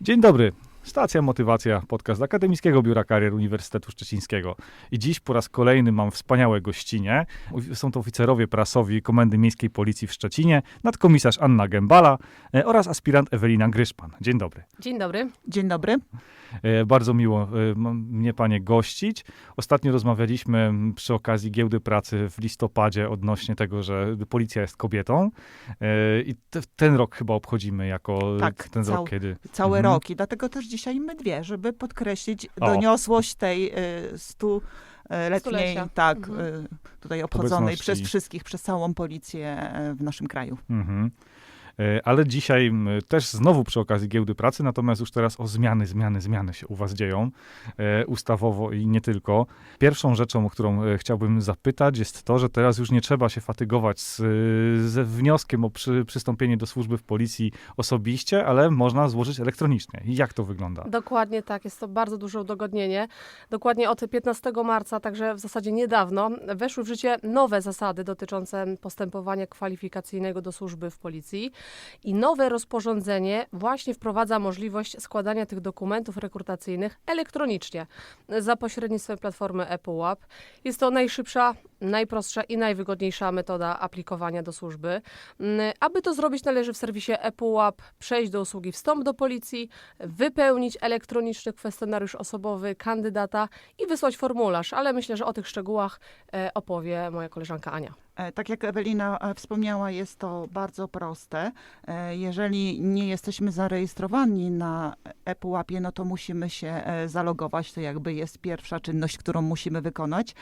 Dzień dobry. Stacja Motywacja, podcast Akademickiego Biura Karier Uniwersytetu Szczecińskiego. I dziś po raz kolejny mam wspaniałe gościnie. Są to oficerowie prasowi Komendy Miejskiej Policji w Szczecinie, nadkomisarz Anna Gębala e, oraz aspirant Ewelina Gryszpan. Dzień dobry. Dzień dobry. Dzień dobry. E, Bardzo miło e, mnie panie gościć. Ostatnio rozmawialiśmy przy okazji giełdy pracy w listopadzie odnośnie tego, że policja jest kobietą. I te, ten rok chyba obchodzimy jako Tak, ten cał- rok, kiedy Cały Mhm. rok i dlatego też dzisiaj my dwie, żeby podkreślić O. doniosłość tej y, stu e, letniej, Stulecia. tak, Mhm. y, tutaj obchodzonej Obecności. przez wszystkich, przez całą policję e, w naszym kraju. Mhm. E, Ale dzisiaj też znowu przy okazji giełdy pracy, natomiast już teraz o zmiany, zmiany, zmiany się u was dzieją, e, ustawowo i nie tylko. Pierwszą rzeczą, o którą e, chciałbym zapytać, jest to, że teraz już nie trzeba się fatygować z, ze wnioskiem o przy, przystąpienie do służby w policji osobiście, ale można złożyć elektronicznie. Jak to wygląda? Dokładnie tak, jest to bardzo duże udogodnienie. Dokładnie od 15 marca, także w zasadzie niedawno, weszły w życie nowe zasady dotyczące postępowania kwalifikacyjnego do służby w policji. I nowe rozporządzenie właśnie wprowadza możliwość składania tych dokumentów rekrutacyjnych elektronicznie za pośrednictwem platformy ePUAP. Jest to najszybsza, najprostsza i najwygodniejsza metoda aplikowania do służby. Mm, Aby to zrobić, należy w serwisie ePUAP przejść do usługi Wstąp do policji, wypełnić elektroniczny kwestionariusz osobowy kandydata i wysłać formularz, ale myślę, że o tych szczegółach e, opowie moja koleżanka Ania. E, Tak jak Ewelina e, wspomniała, jest to bardzo proste. E, Jeżeli nie jesteśmy zarejestrowani na ePUAP-ie, no to musimy się zalogować. To jakby jest pierwsza czynność, którą musimy wykonać.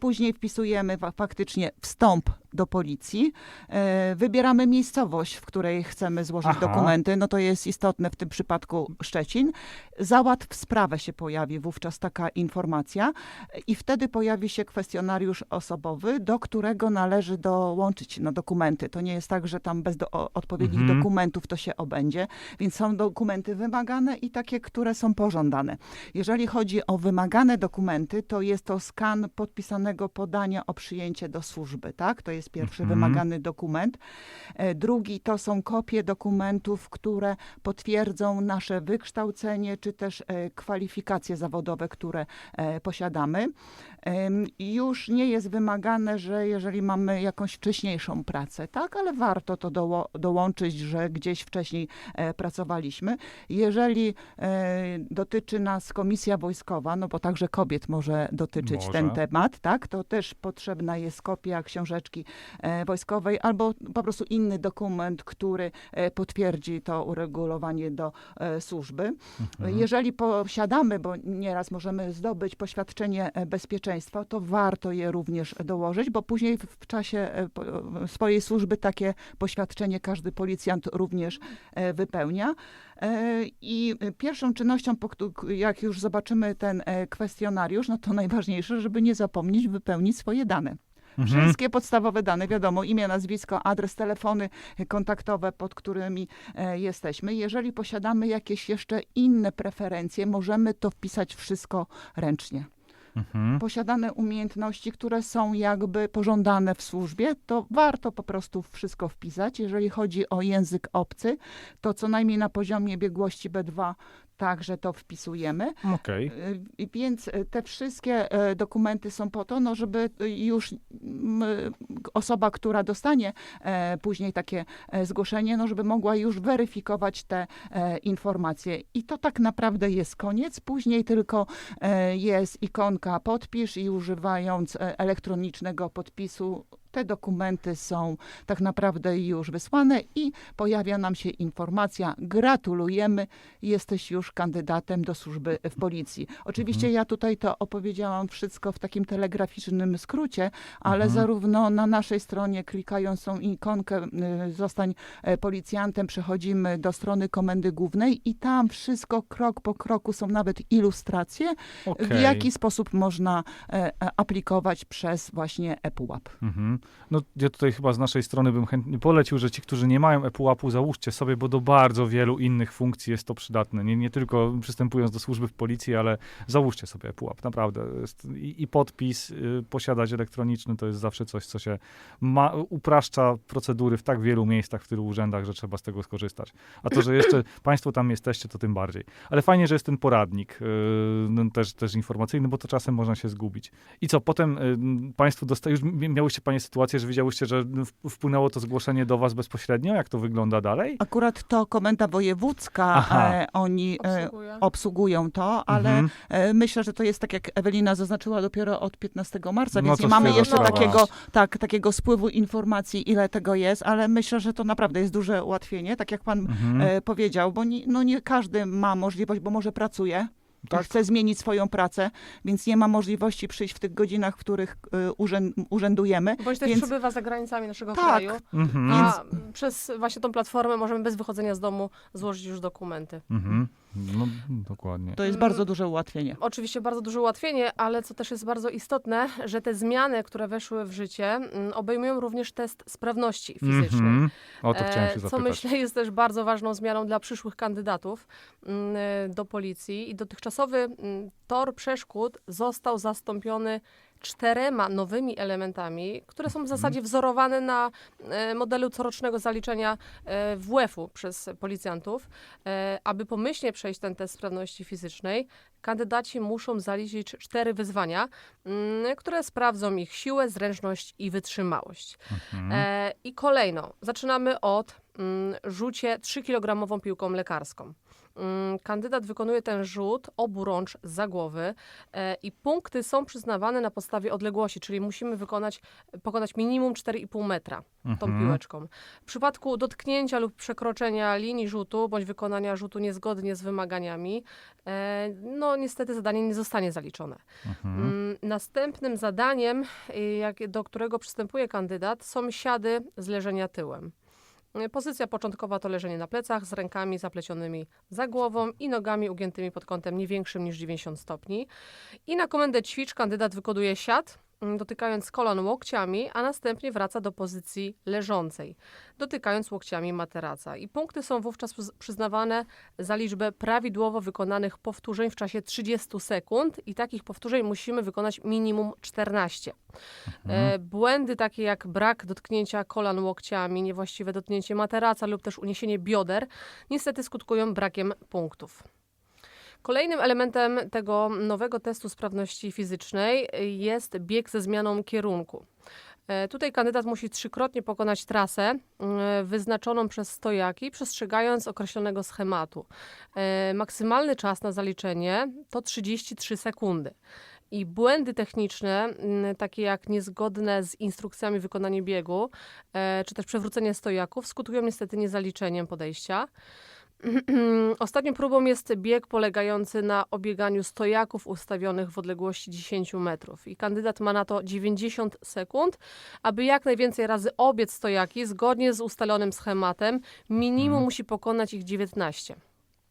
Później wpisujemy fa- faktycznie wstąp do policji. E, Wybieramy miejscowość, w której chcemy złożyć Aha. dokumenty. No to jest istotne w tym przypadku Szczecin. Załatw sprawę się pojawi wówczas taka informacja i wtedy pojawi się kwestionariusz osobowy, do którego należy dołączyć no, dokumenty. To nie jest tak, że tam bez do, odpowiednich Mhm. dokumentów to się obędzie, więc są dokumenty wymagane i takie, które są pożądane. Jeżeli chodzi o wymagane dokumenty, to jest to skan podpisanego podania o przyjęcie do służby, tak? To jest pierwszy Mhm. wymagany dokument. E, Drugi to są kopie dokumentów, które potwierdzą nasze wykształcenie, czy też e, kwalifikacje zawodowe, które e, posiadamy. Już nie jest wymagane, że jeżeli mamy jakąś wcześniejszą pracę, tak, ale warto to doło- dołączyć, że gdzieś wcześniej pracowaliśmy. Jeżeli dotyczy nas komisja wojskowa, no bo także kobiet może dotyczyć Może. ten temat, tak, to też potrzebna jest kopia książeczki wojskowej albo po prostu inny dokument, który e, potwierdzi to uregulowanie do e, służby. Mhm. Jeżeli posiadamy, bo nieraz możemy zdobyć poświadczenie e, bezpieczeństwa, to warto je również dołożyć, bo później w, czasie e, e, swojej służby takie poświadczenie każdy policjant również e, wypełnia. E, I pierwszą czynnością, jak już zobaczymy ten e, kwestionariusz, no to najważniejsze, żeby nie zapomnieć wypełnić swoje dane. Mhm. Wszystkie podstawowe dane, wiadomo, imię, nazwisko, adres, telefony kontaktowe, pod którymi e, jesteśmy. Jeżeli posiadamy jakieś jeszcze inne preferencje, możemy to wpisać wszystko ręcznie. Mhm. Posiadane umiejętności, które są jakby pożądane w służbie, to warto po prostu wszystko wpisać. Jeżeli chodzi o język obcy, to co najmniej na poziomie biegłości B2 także to wpisujemy. Okej. Y, Więc y, te wszystkie e, dokumenty są po to, no, żeby y, już osoba, która dostanie e, później takie e, zgłoszenie, no, żeby mogła już weryfikować te e, informacje. I to tak naprawdę jest koniec. Później tylko jest ikonka podpisz i używając elektronicznego podpisu te dokumenty są tak naprawdę już wysłane i pojawia nam się informacja: gratulujemy, jesteś już kandydatem do służby w policji. Oczywiście ja tutaj to opowiedziałam wszystko w takim telegraficznym skrócie, ale Mhm. zarówno na naszej stronie, klikając tą ikonkę y, zostań e, policjantem, przechodzimy do strony komendy głównej i tam wszystko krok po kroku są nawet ilustracje, w Okej. jaki sposób można e, e, aplikować przez właśnie ePUAP. Mhm. No ja tutaj chyba z naszej strony bym chętnie polecił, że ci, którzy nie mają ePUAP-u, załóżcie sobie, bo do bardzo wielu innych funkcji jest to przydatne. Nie, nie tylko przystępując do służby w policji, ale załóżcie sobie ePUAP, naprawdę. I, I podpis y, posiadać elektroniczny to jest zawsze coś, co się ma, upraszcza procedury w tak wielu miejscach, w tylu urzędach, że trzeba z tego skorzystać. A to, że jeszcze państwo tam jesteście, to tym bardziej. Ale fajnie, że jest ten poradnik, yy, no, też, też informacyjny, bo to czasem można się zgubić. I co, potem yy, państwo dosta- już mi- miałyście panie sytuację, że wiedziałyście, że wpłynęło to zgłoszenie do was bezpośrednio? Jak to wygląda dalej? Akurat to komenda wojewódzka, Aha. e, oni e, Obsługuje. obsługują to, ale Mhm. e, myślę, że to jest tak, jak Ewelina zaznaczyła, dopiero od 15 marca, No więc to nie mamy jeszcze sprawa. takiego, tak, takiego spływu informacji, ile tego jest, ale myślę, że to naprawdę jest duże ułatwienie, tak jak pan Mhm. e, powiedział, bo nie, no nie każdy ma możliwość, bo może pracuje, Tak. chce zmienić swoją pracę, więc nie ma możliwości przyjść w tych godzinach, w których e, urzęd, urzędujemy. Bądź też Więc- przebywa za granicami naszego Tak. kraju. Mhm. A przez właśnie tą platformę możemy bez wychodzenia z domu złożyć już dokumenty. Mhm. No, dokładnie. To jest Mm. bardzo duże ułatwienie. Oczywiście bardzo duże ułatwienie, ale co też jest bardzo istotne, że te zmiany, które weszły w życie, mm, obejmują również test sprawności fizycznej. Mhm. O to chciałem się E, Co zapytać. myślę jest też bardzo ważną zmianą dla przyszłych kandydatów mm, e, do policji. I dotychczasowy mm, tor przeszkód został zastąpiony czterema nowymi elementami, które są w Mhm. zasadzie wzorowane na e, modelu corocznego zaliczenia e, WF-u przez policjantów. E, Aby pomyślnie przejść ten test sprawności fizycznej, kandydaci muszą zaliczyć cztery wyzwania, mm, które sprawdzą ich siłę, zręczność i wytrzymałość. Mhm. I kolejno, zaczynamy od mm, rzucie 3-kilogramową piłką lekarską. Mm, Kandydat wykonuje ten rzut oburącz za głowy e, i punkty są przyznawane na podstawie odległości, czyli musimy wykonać, pokonać minimum 4,5 metra tą Mhm. piłeczką. W przypadku dotknięcia lub przekroczenia linii rzutu bądź wykonania rzutu niezgodnie z wymaganiami, e, no niestety zadanie nie zostanie zaliczone. Mhm. Mm, Następnym zadaniem, jak, do którego przystępuje kandydat, są siady z leżenia tyłem. Pozycja początkowa to leżenie na plecach z rękami zaplecionymi za głową i nogami ugiętymi pod kątem nie większym niż 90 stopni. I na komendę ćwicz kandydat wykonuje siad, mm, dotykając kolan łokciami, a następnie wraca do pozycji leżącej, dotykając łokciami materaca. I punkty są wówczas przyz- przyznawane za liczbę prawidłowo wykonanych powtórzeń w czasie 30 sekund i takich powtórzeń musimy wykonać minimum 14. E, błędy takie jak brak dotknięcia kolan łokciami, niewłaściwe dotknięcie materaca lub też uniesienie bioder niestety skutkują brakiem punktów. Kolejnym elementem tego nowego testu sprawności fizycznej jest bieg ze zmianą kierunku. E, Tutaj kandydat musi trzykrotnie pokonać trasę wyznaczoną przez stojaki, przestrzegając określonego schematu. E, Maksymalny czas na zaliczenie to 33 sekundy. I błędy techniczne, takie jak niezgodne z instrukcjami wykonanie biegu, e, czy też przewrócenie stojaków, skutkują niestety niezaliczeniem podejścia. Ostatnią próbą jest bieg polegający na obieganiu stojaków ustawionych w odległości 10 metrów. I kandydat ma na to 90 sekund, aby jak najwięcej razy obiec stojaki zgodnie z ustalonym schematem. Minimum Mhm. musi pokonać ich 19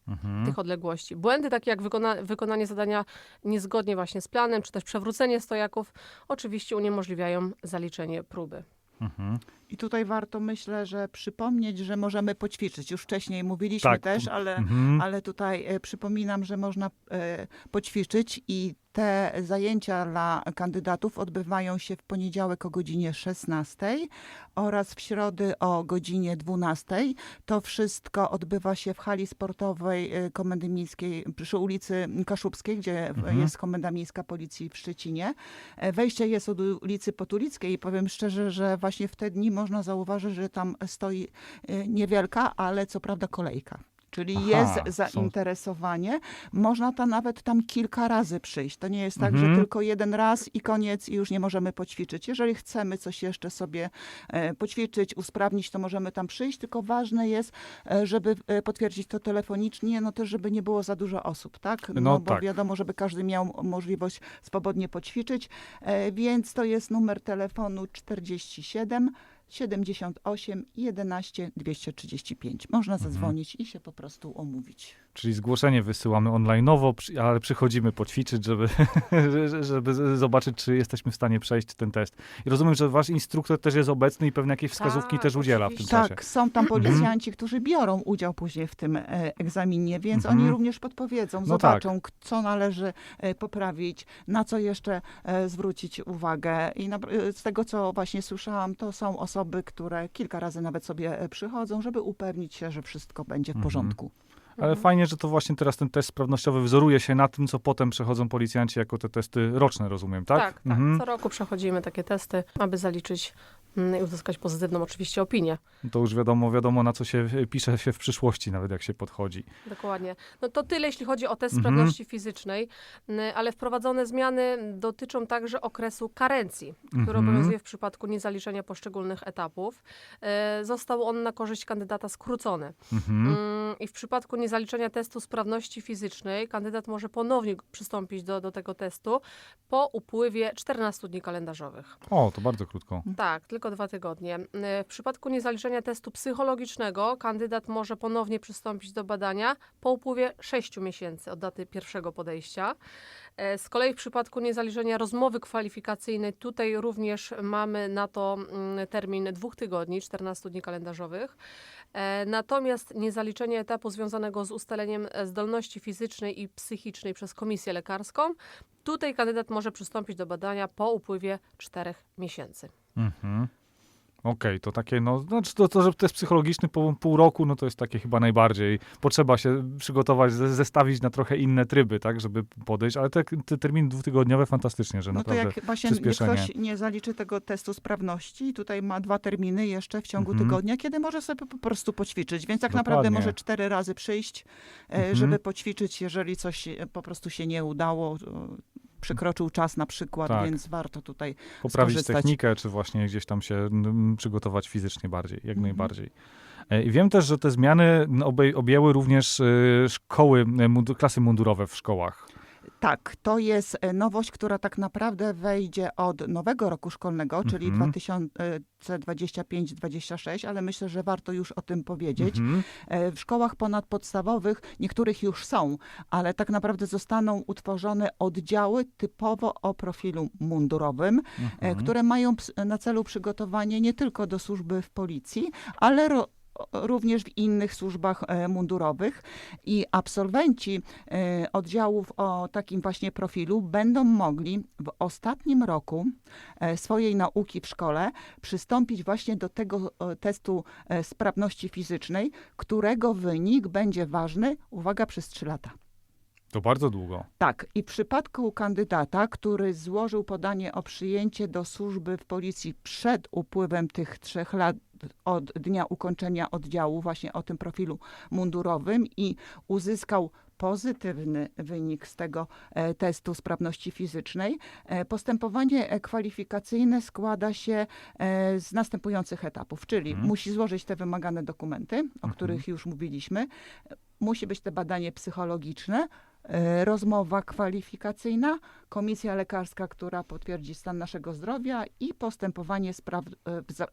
Mhm. tych odległości. Błędy takie jak wykona, wykonanie zadania niezgodnie właśnie z planem, czy też przewrócenie stojaków, oczywiście uniemożliwiają zaliczenie próby. Mhm. I tutaj warto, myślę, że przypomnieć, że możemy poćwiczyć. Już wcześniej mówiliśmy Tak. też, ale, Mhm. ale tutaj e, przypominam, że można e, poćwiczyć i te zajęcia dla kandydatów odbywają się w poniedziałek o godzinie 16 oraz w środę o godzinie 12. To wszystko odbywa się w hali sportowej e, Komendy Miejskiej przy ulicy Kaszubskiej, gdzie Mhm. jest Komenda Miejska Policji w Szczecinie. E, Wejście jest od ulicy Potulickiej i powiem szczerze, że właśnie w te dni można zauważyć, że tam stoi e, niewielka, ale co prawda kolejka. Czyli Aha, jest są- zainteresowanie. Można tam nawet tam kilka razy przyjść. To nie jest tak, Mhm. że tylko jeden raz i koniec i już nie możemy poćwiczyć. Jeżeli chcemy coś jeszcze sobie e, poćwiczyć, usprawnić, to możemy tam przyjść, tylko ważne jest, e, żeby e, potwierdzić to telefonicznie, no też, żeby nie było za dużo osób, tak? No, No bo tak. wiadomo, żeby każdy miał możliwość swobodnie poćwiczyć, więc to jest numer telefonu 47 78 11 235. Można zadzwonić i się po prostu omówić. Czyli zgłoszenie wysyłamy online'owo, ale przychodzimy poćwiczyć, żeby, że- żeby zobaczyć, czy jesteśmy w stanie przejść ten test. I rozumiem, że wasz instruktor też jest obecny i pewnie jakieś wskazówki Tak, też udziela w tym oczywiście. czasie. Tak, są tam policjanci, którzy biorą udział później w tym e, egzaminie, więc Mhm. oni również podpowiedzą, No zobaczą, k- co należy e, poprawić, na co jeszcze e, zwrócić uwagę. I na, z tego, co właśnie słyszałam, to są osoby, które kilka razy nawet sobie przychodzą, żeby upewnić się, że wszystko będzie w Mhm. porządku. Ale Mhm. fajnie, że to właśnie teraz ten test sprawnościowy wzoruje się na tym, co potem przechodzą policjanci jako te testy roczne, rozumiem, tak? Tak, tak. Mhm. Co roku przechodzimy takie testy, aby zaliczyć i uzyskać pozytywną oczywiście opinię. To już wiadomo, wiadomo, na co się pisze się w przyszłości, nawet jak się podchodzi. Dokładnie. No to tyle, jeśli chodzi o test Mhm. sprawności fizycznej, mm, ale wprowadzone zmiany dotyczą także okresu karencji, który Mhm. obowiązuje w przypadku niezaliczenia poszczególnych etapów. E, Został on na korzyść kandydata skrócony. Mhm. Mm, I w przypadku niezaliczenia testu sprawności fizycznej kandydat może ponownie przystąpić do, do tego testu po upływie 14 dni kalendarzowych. O, to bardzo krótko. Tak, tylko dwa tygodnie. E, W przypadku niezaliczenia testu psychologicznego kandydat może ponownie przystąpić do badania po upływie 6 miesięcy od daty pierwszego podejścia. E, Z kolei w przypadku niezaliczenia rozmowy kwalifikacyjnej, tutaj również mamy na to mm, termin dwóch tygodni, 14 dni kalendarzowych. E, Natomiast niezaliczenie etapu związanego z ustaleniem e, zdolności fizycznej i psychicznej przez komisję lekarską, tutaj kandydat może przystąpić do badania po upływie 4 miesięcy. Mhm. Okej, to takie, no, znaczy to, to, że test psychologiczny po pół roku, no to jest takie chyba najbardziej. Potrzeba się przygotować, ze- zestawić na trochę inne tryby, tak, żeby podejść, ale te, te terminy dwutygodniowe fantastycznie, że No to naprawdę. jak właśnie nie przyspieszenie. ktoś nie zaliczy tego testu sprawności, tutaj ma dwa terminy jeszcze w ciągu Mhm. tygodnia, kiedy może sobie po prostu poćwiczyć. Więc tak Dokładnie. naprawdę może cztery razy przyjść, e, Mhm. żeby poćwiczyć, jeżeli coś po prostu się nie udało. Przekroczył czas na przykład, Tak. więc warto tutaj. Poprawić skorzystać. technikę, czy właśnie gdzieś tam się mm, przygotować fizycznie bardziej, jak Mhm. najbardziej. E, I wiem też, że te zmiany no, obej- objęły również y, szkoły, y, klasy mundurowe w szkołach. Tak, to jest e, nowość, która tak naprawdę wejdzie od nowego roku szkolnego, czyli Mhm. 2025-26, ale myślę, że warto już o tym powiedzieć. Mhm. E, W szkołach ponadpodstawowych niektórych już są, ale tak naprawdę zostaną utworzone oddziały typowo o profilu mundurowym, e, Mhm. które mają na celu przygotowanie nie tylko do służby w policji, ale również w innych służbach e, mundurowych i absolwenci e, oddziałów o takim właśnie profilu będą mogli w ostatnim roku e, swojej nauki w szkole przystąpić właśnie do tego testu sprawności fizycznej, którego wynik będzie ważny, uwaga, przez 3 lata. To bardzo długo. Tak, i w przypadku kandydata, który złożył podanie o przyjęcie do służby w policji przed upływem tych trzech lat od dnia ukończenia oddziału, właśnie o tym profilu mundurowym i uzyskał pozytywny wynik z tego e, testu sprawności fizycznej, e, postępowanie e, kwalifikacyjne składa się z następujących etapów, czyli Mhm. musi złożyć te wymagane dokumenty, o Mhm. których już mówiliśmy, musi być to badanie psychologiczne, rozmowa kwalifikacyjna, komisja lekarska, która potwierdzi stan naszego zdrowia i postępowanie spraw,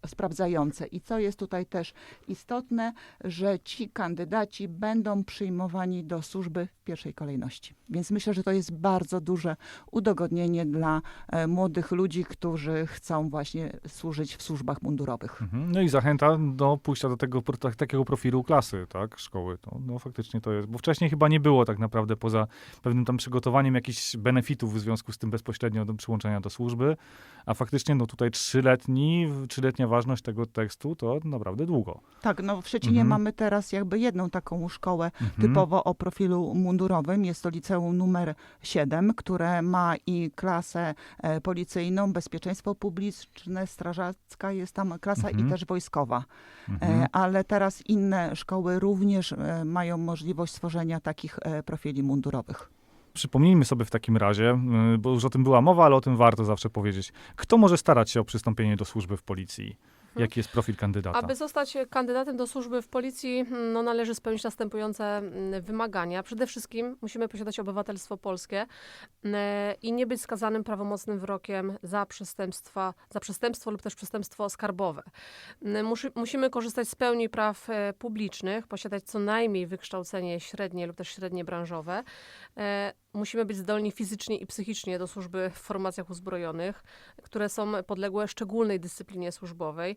e, sprawdzające. I co jest tutaj też istotne, że ci kandydaci będą przyjmowani do służby w pierwszej kolejności. Więc myślę, że to jest bardzo duże udogodnienie dla e, młodych ludzi, którzy chcą właśnie służyć w służbach mundurowych. Mhm. No i zachęta do pójścia do tego, tak- takiego profilu klasy, tak, szkoły. No faktycznie to jest, bo wcześniej chyba nie było tak naprawdę poza pewnym tam przygotowaniem jakichś benefitów związku z tym bezpośrednio do przyłączenia do służby, a faktycznie no tutaj trzyletni, trzyletnia ważność tego tekstu to naprawdę długo. Tak, no w Szczecinie Mhm. mamy teraz jakby jedną taką szkołę Mhm. typowo o profilu mundurowym. Jest to liceum numer 7, które ma i klasę e, policyjną, bezpieczeństwo publiczne, strażacka jest tam klasa Mhm. i też wojskowa. Mhm. E, ale teraz inne szkoły również e, mają możliwość stworzenia takich profili mundurowych. Przypomnijmy sobie w takim razie, y, bo już o tym była mowa, ale o tym warto zawsze powiedzieć. Kto może starać się o przystąpienie do służby w policji? Jaki jest profil kandydata? Aby zostać kandydatem do służby w policji, mm, no, należy spełnić następujące mm, wymagania. Przede wszystkim musimy posiadać obywatelstwo polskie mm, i nie być skazanym prawomocnym wyrokiem za przestępstwa, za przestępstwo lub też przestępstwo skarbowe. Muszy, musimy korzystać z pełni praw e, publicznych, posiadać co najmniej wykształcenie średnie lub też średnie branżowe. E, Musimy być zdolni fizycznie i psychicznie do służby w formacjach uzbrojonych, które są podległe szczególnej dyscyplinie służbowej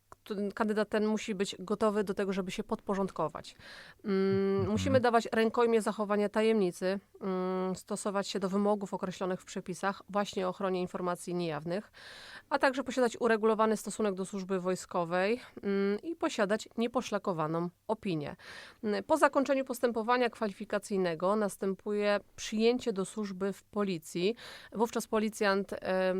kandydat ten musi być gotowy do tego, żeby się podporządkować. Mm, Musimy dawać rękojmie zachowania tajemnicy, mm, stosować się do wymogów określonych w przepisach właśnie o ochronie informacji niejawnych, a także posiadać uregulowany stosunek do służby wojskowej mm, i posiadać nieposzlakowaną opinię. Mm, Po zakończeniu postępowania kwalifikacyjnego następuje przyjęcie do służby w policji. Wówczas policjant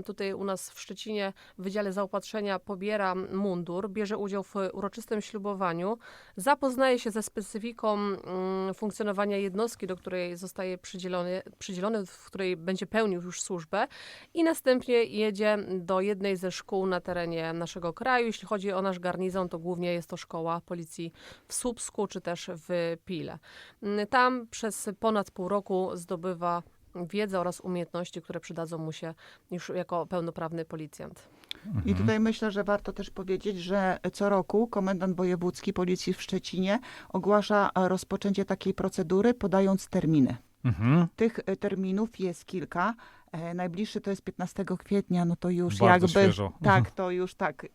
tutaj u nas w Szczecinie w Wydziale Zaopatrzenia pobiera mundur, bierze udział w uroczystym ślubowaniu, zapoznaje się ze specyfiką mm, funkcjonowania jednostki, do której zostaje przydzielony, przydzielony, w której będzie pełnił już służbę i następnie jedzie do jednej ze szkół na terenie naszego kraju. Jeśli chodzi o nasz garnizon, to głównie jest to szkoła policji w Słupsku czy też w Pile. Mm, Tam przez ponad pół roku zdobywa wiedzę oraz umiejętności, które przydadzą mu się już jako pełnoprawny policjant. I tutaj myślę, że warto też powiedzieć, że co roku komendant wojewódzki policji w Szczecinie ogłasza rozpoczęcie takiej procedury, podając terminy. Mhm. Tych e, terminów jest kilka. E, Najbliższy to jest 15 kwietnia, no to już Bardzo jakby. świeżo. Tak, to już tak e,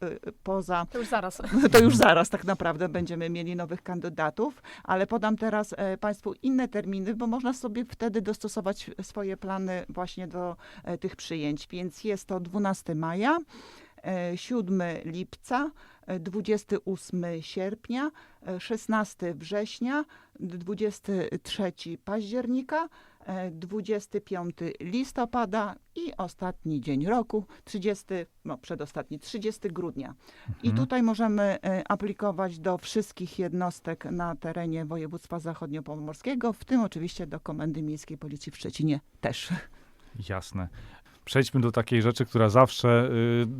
poza To już zaraz. to już zaraz tak naprawdę będziemy mieli nowych kandydatów, ale podam teraz e, Państwu inne terminy, bo można sobie wtedy dostosować swoje plany właśnie do e, tych przyjęć. Więc jest to 12 maja, e, 7 lipca, e, 28 sierpnia, e, 16 września, 23 października, 25 listopada i ostatni dzień roku, 30, no przedostatni, 30 grudnia. I Mhm. tutaj możemy e, aplikować do wszystkich jednostek na terenie województwa zachodniopomorskiego, w tym oczywiście do Komendy Miejskiej Policji w Szczecinie też. Jasne. Przejdźmy do takiej rzeczy, która zawsze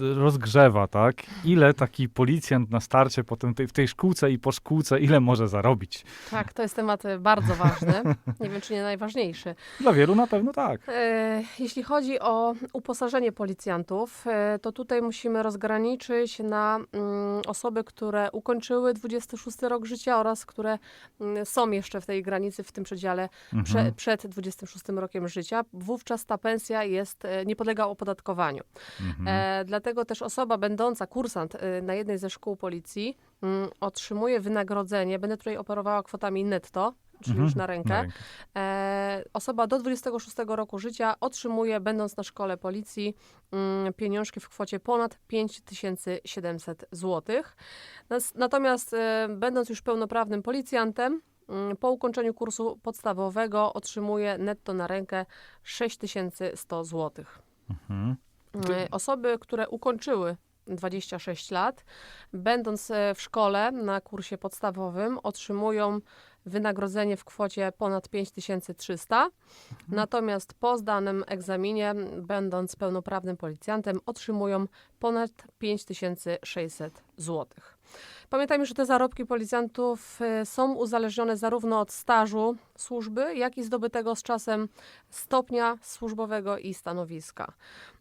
y, rozgrzewa, tak? Ile taki policjant na starcie potem tej, w tej szkółce i po szkółce, ile może zarobić? Tak, to jest temat e, bardzo ważny. Nie wiem, czy nie najważniejszy. Dla wielu na pewno tak. E, Jeśli chodzi o uposażenie policjantów, e, to tutaj musimy rozgraniczyć na mm, osoby, które ukończyły 26 rok życia oraz które mm, są jeszcze w tej granicy, w tym przedziale prze, Mhm. przed 26 rokiem życia. Wówczas ta pensja jest, e, nie podlega opodatkowaniu. Mhm. E, dlatego też osoba będąca, kursant e, na jednej ze szkół policji, mm, otrzymuje wynagrodzenie, będę tutaj operowała kwotami netto, czyli Mhm. już na rękę. Na rękę. E, osoba do 26 roku życia otrzymuje, będąc na szkole policji, mm, pieniążki w kwocie ponad 5700 zł. Nas- Natomiast e, będąc już pełnoprawnym policjantem, mm, po ukończeniu kursu podstawowego otrzymuje netto na rękę 6100 zł. Mhm. E, Osoby, które ukończyły 26 lat, będąc e, w szkole na kursie podstawowym, otrzymują wynagrodzenie w kwocie ponad 5300. Natomiast po zdanym egzaminie, będąc pełnoprawnym policjantem, otrzymują ponad 5600 zł. Pamiętajmy, że te zarobki policjantów e, są uzależnione zarówno od stażu służby, jak i zdobytego z czasem stopnia służbowego i stanowiska.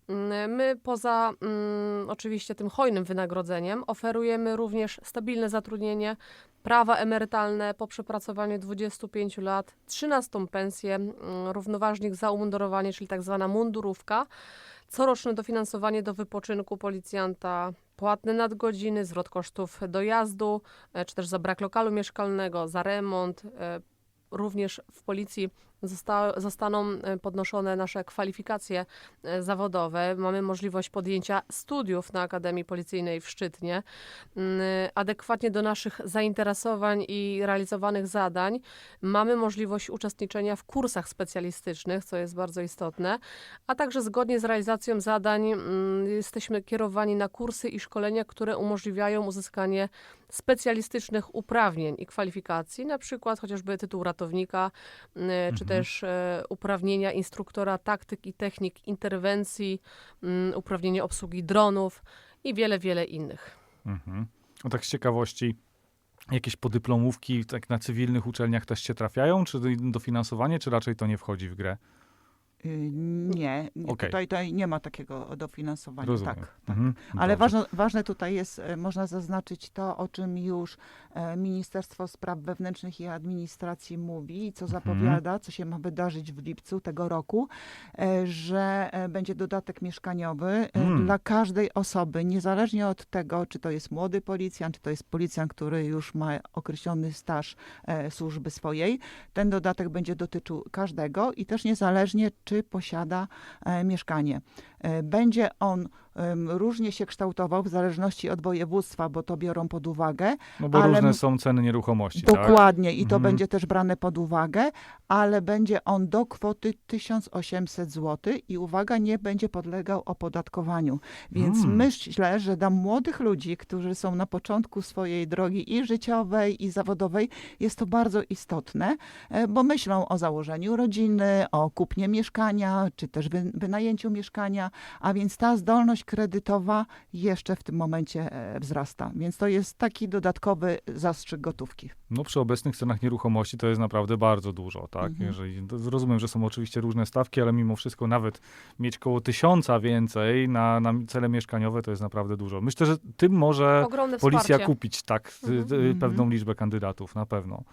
Mm, My poza mm, oczywiście tym hojnym wynagrodzeniem oferujemy również stabilne zatrudnienie, prawa emerytalne po przepracowaniu 25 lat, 13 pensję, mm, równoważnik za umundurowanie, czyli tak zwana mundurówka, coroczne dofinansowanie do wypoczynku policjanta, płatne nadgodziny, zwrot kosztów dojazdu, e, czy też za brak lokalu mieszkalnego, za remont. e, Również w policji zosta- zostaną e, podnoszone nasze kwalifikacje e, zawodowe. Mamy możliwość podjęcia studiów na Akademii Policyjnej w Szczytnie. Mm, Adekwatnie do naszych zainteresowań i realizowanych zadań mamy możliwość uczestniczenia w kursach specjalistycznych, co jest bardzo istotne, a także zgodnie z realizacją zadań mm, jesteśmy kierowani na kursy i szkolenia, które umożliwiają uzyskanie specjalistycznych uprawnień i kwalifikacji, na przykład chociażby tytuł ratownika, mm, czy Mhm. też e, uprawnienia instruktora taktyk i technik interwencji, mm, uprawnienie obsługi dronów i wiele, wiele innych. Mhm. No tak z ciekawości, jakieś podyplomówki tak na cywilnych uczelniach też się trafiają? Czy dofinansowanie, czy raczej to nie wchodzi w grę? Y, Nie, Okej. tutaj, tutaj nie ma takiego dofinansowania. Rozumiem. Tak. Mhm. Ale Dobrze. ważne, ważne tutaj jest, e, można zaznaczyć to, o czym już e, Ministerstwo Spraw Wewnętrznych i Administracji mówi, i co Mhm. zapowiada, co się ma wydarzyć w lipcu tego roku, e, że będzie dodatek mieszkaniowy Mm. dla każdej osoby, niezależnie od tego, czy to jest młody policjant, czy to jest policjant, który już ma określony staż służby swojej. Ten dodatek będzie dotyczył każdego i też niezależnie, czy posiada e, mieszkanie. E, Będzie on różnie się kształtował w zależności od województwa, bo to biorą pod uwagę. No bo ale różne są ceny nieruchomości, tak? Dokładnie i to Mhm. będzie też brane pod uwagę, ale będzie on do kwoty 1800 zł i uwaga, nie będzie podlegał opodatkowaniu. Więc Mm. myślę, że dla młodych ludzi, którzy są na początku swojej drogi i życiowej, i zawodowej, jest to bardzo istotne, e, bo myślą o założeniu rodziny, o kupnie mieszkania, czy też wy, wynajęciu mieszkania, a więc ta zdolność kredytowa jeszcze w tym momencie e, wzrasta. Więc to jest taki dodatkowy zastrzyk gotówki. No przy obecnych cenach nieruchomości to jest naprawdę bardzo dużo, tak? Mhm. Jeżeli, rozumiem, że są oczywiście różne stawki, ale mimo wszystko nawet mieć koło tysiąca więcej na, na cele mieszkaniowe to jest naprawdę dużo. Myślę, że tym może Ogromne policja wsparcie. kupić tak y, Mhm. pewną liczbę kandydatów, na pewno.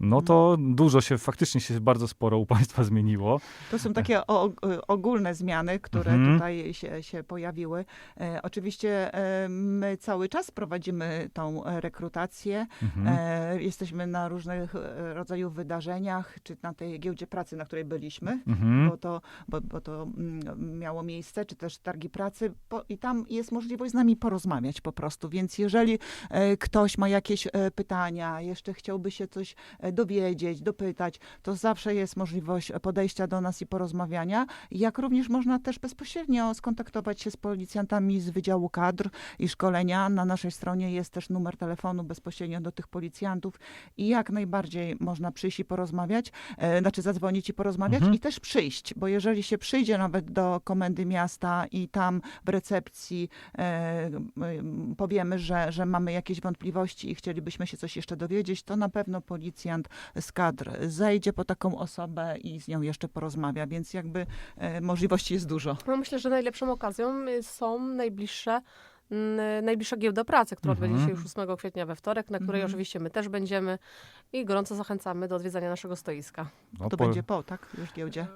No to dużo się, faktycznie się bardzo sporo u państwa zmieniło. To są takie o, o- ogólne zmiany, które Mhm. tutaj się, się pojawiły. E, oczywiście e, my cały czas prowadzimy tą rekrutację. Mhm. E, jesteśmy na różnych e, rodzajów wydarzeniach, czy na tej giełdzie pracy, na której byliśmy. Mhm. Bo to, bo, bo to mm, miało miejsce, czy też targi pracy, po, i tam jest możliwość z nami porozmawiać po prostu. Więc jeżeli e, ktoś ma jakieś e, pytania, jeszcze chciałby się coś dowiedzieć, dopytać, to zawsze jest możliwość podejścia do nas i porozmawiania. Jak również można też bezpośrednio skontaktować się z policjantami z Wydziału Kadr i Szkolenia. Na naszej stronie jest też numer telefonu bezpośrednio do tych policjantów i jak najbardziej można przyjść i porozmawiać, e, znaczy zadzwonić i porozmawiać Mhm. i też przyjść, bo jeżeli się przyjdzie nawet do komendy miasta i tam w recepcji e, powiemy, że, że mamy jakieś wątpliwości i chcielibyśmy się coś jeszcze dowiedzieć, to na pewno policjant z kadr zejdzie po taką osobę i z nią jeszcze porozmawia, więc jakby e, możliwości jest dużo. No myślę, że najlepszą okazją y, są najbliższe, najbliższa giełda pracy, która Mhm. odbędzie się już 8 kwietnia we wtorek, na której Mhm. oczywiście my też będziemy i gorąco zachęcamy do odwiedzania naszego stoiska. No, To po- będzie po, tak? Już giełdzie.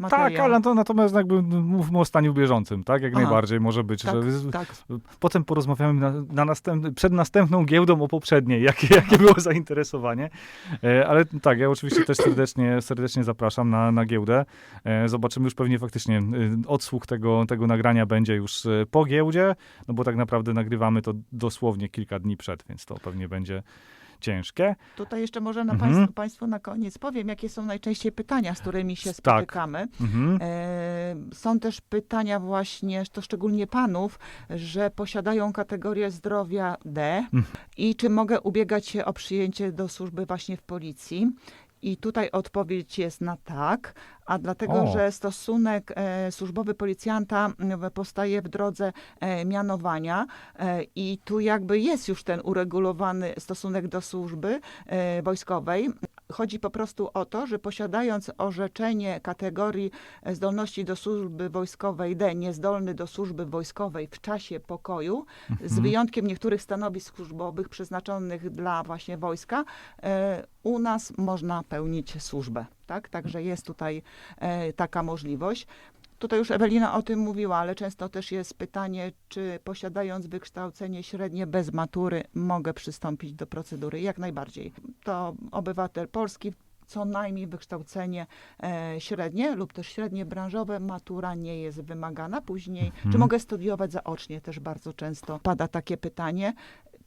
E, tak, ale to natomiast jakby mówmy o staniu bieżącym, tak? Jak Aha. najbardziej może być. Tak, że tak. Potem porozmawiamy na, na następny, przed następną giełdą o poprzedniej, jakie, jakie było zainteresowanie. E, ale tak, ja oczywiście też serdecznie, serdecznie zapraszam na, na giełdę. E, zobaczymy już pewnie faktycznie, e, odsłuch tego, tego nagrania będzie już e, po giełdzie, no bo tak naprawdę nagrywamy to dosłownie kilka dni przed, więc to pewnie będzie ciężkie. Tutaj jeszcze może na Mhm. państwu, państwu na koniec powiem, jakie są najczęściej pytania, z którymi się Tak. spotykamy. Mhm. E, Są też pytania właśnie, to szczególnie panów, że posiadają kategorię zdrowia D Mhm. i czy mogę ubiegać się o przyjęcie do służby właśnie w policji. I tutaj odpowiedź jest na tak, a dlatego, O. że stosunek e, służbowy policjanta powstaje w drodze e, mianowania e, i tu jakby jest już ten uregulowany stosunek do służby e, wojskowej. Chodzi po prostu o to, że posiadając orzeczenie kategorii e, zdolności do służby wojskowej D, niezdolny do służby wojskowej w czasie pokoju, z Mhm. wyjątkiem niektórych stanowisk służbowych przeznaczonych dla właśnie wojska, e, u nas można pełnić służbę. Tak? Także jest tutaj e, taka możliwość. Tutaj już Ewelina o tym mówiła, ale często też jest pytanie, czy posiadając wykształcenie średnie bez matury, mogę przystąpić do procedury. Jak najbardziej. To obywatel polski, co najmniej wykształcenie e, średnie lub też średnie branżowe, matura nie jest wymagana. Później, czy Mhm. mogę studiować zaocznie? Też bardzo często pada takie pytanie.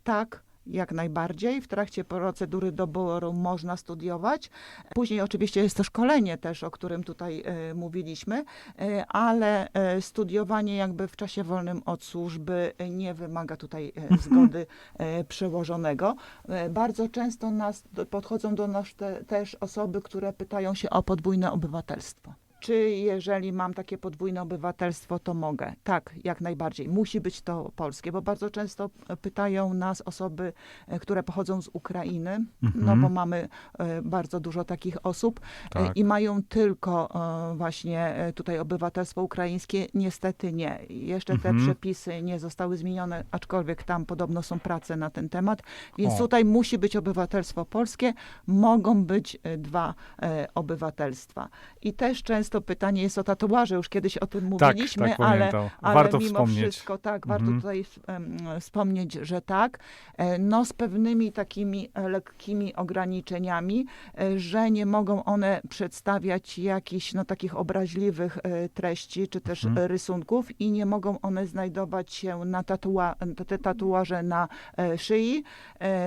Tak, jak najbardziej. W trakcie procedury doboru można studiować. Później oczywiście jest to szkolenie też, o którym tutaj e, mówiliśmy, e, ale e, studiowanie jakby w czasie wolnym od służby nie wymaga tutaj e, zgody przełożonego. Bardzo często nas, podchodzą do nas te, też osoby, które pytają się o podwójne obywatelstwo. Czy jeżeli mam takie podwójne obywatelstwo, to mogę? Tak, jak najbardziej. Musi być to polskie, bo bardzo często e, pytają nas osoby, e, które pochodzą z Ukrainy, no Mhm. bo mamy e, bardzo dużo takich osób Tak. i mają tylko właśnie tutaj obywatelstwo ukraińskie. Niestety nie. Jeszcze Mhm. te przepisy nie zostały zmienione, aczkolwiek tam podobno są prace na ten temat, więc O. tutaj musi być obywatelstwo polskie, mogą być dwa obywatelstwa. I też często pytanie jest o tatuaże, już kiedyś o tym Tak, mówiliśmy, tak ale pamiętam. ale Warto mimo wspomnieć. wszystko, tak, warto Mhm. tutaj wspomnieć, że tak, e, no z pewnymi takimi e, lekkimi ograniczeniami, e, że nie mogą one przedstawiać jakichś no, takich obraźliwych treści, czy też Mhm. rysunków i nie mogą one znajdować się na tatua te tatuaże na szyi,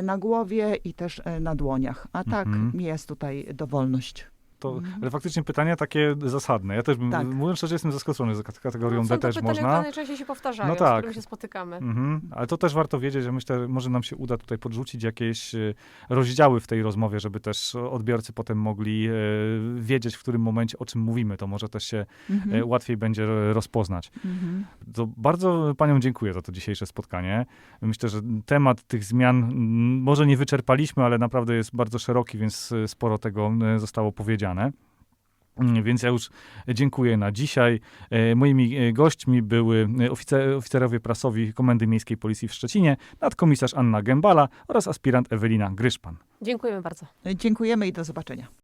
na głowie i też na dłoniach. A tak Mhm. jest tutaj dowolność. To, Mhm. ale faktycznie pytania takie zasadne. Ja też, bym- Tak. mówiąc szczerze, jestem zaskoczony, kat- kategorią No, D też pytania, można. które najczęściej się powtarzają, No z tak. którymi się spotykamy. Mhm. Ale to też warto wiedzieć, że myślę, że może nam się uda tutaj podrzucić jakieś e, rozdziały w tej rozmowie, żeby też odbiorcy potem mogli e, wiedzieć, w którym momencie o czym mówimy. To może też się Mhm. e, łatwiej będzie rozpoznać. Mhm. To bardzo paniom dziękuję za to dzisiejsze spotkanie. Myślę, że temat tych zmian może nie wyczerpaliśmy, ale naprawdę jest bardzo szeroki, więc sporo tego zostało powiedziane. Mm, Więc ja już dziękuję na dzisiaj. E, Moimi e, gośćmi były e, oficer, oficerowie prasowi Komendy Miejskiej Policji w Szczecinie, nadkomisarz Anna Gębala oraz aspirant Ewelina Gryszpan. Dziękujemy bardzo. Dziękujemy i do zobaczenia.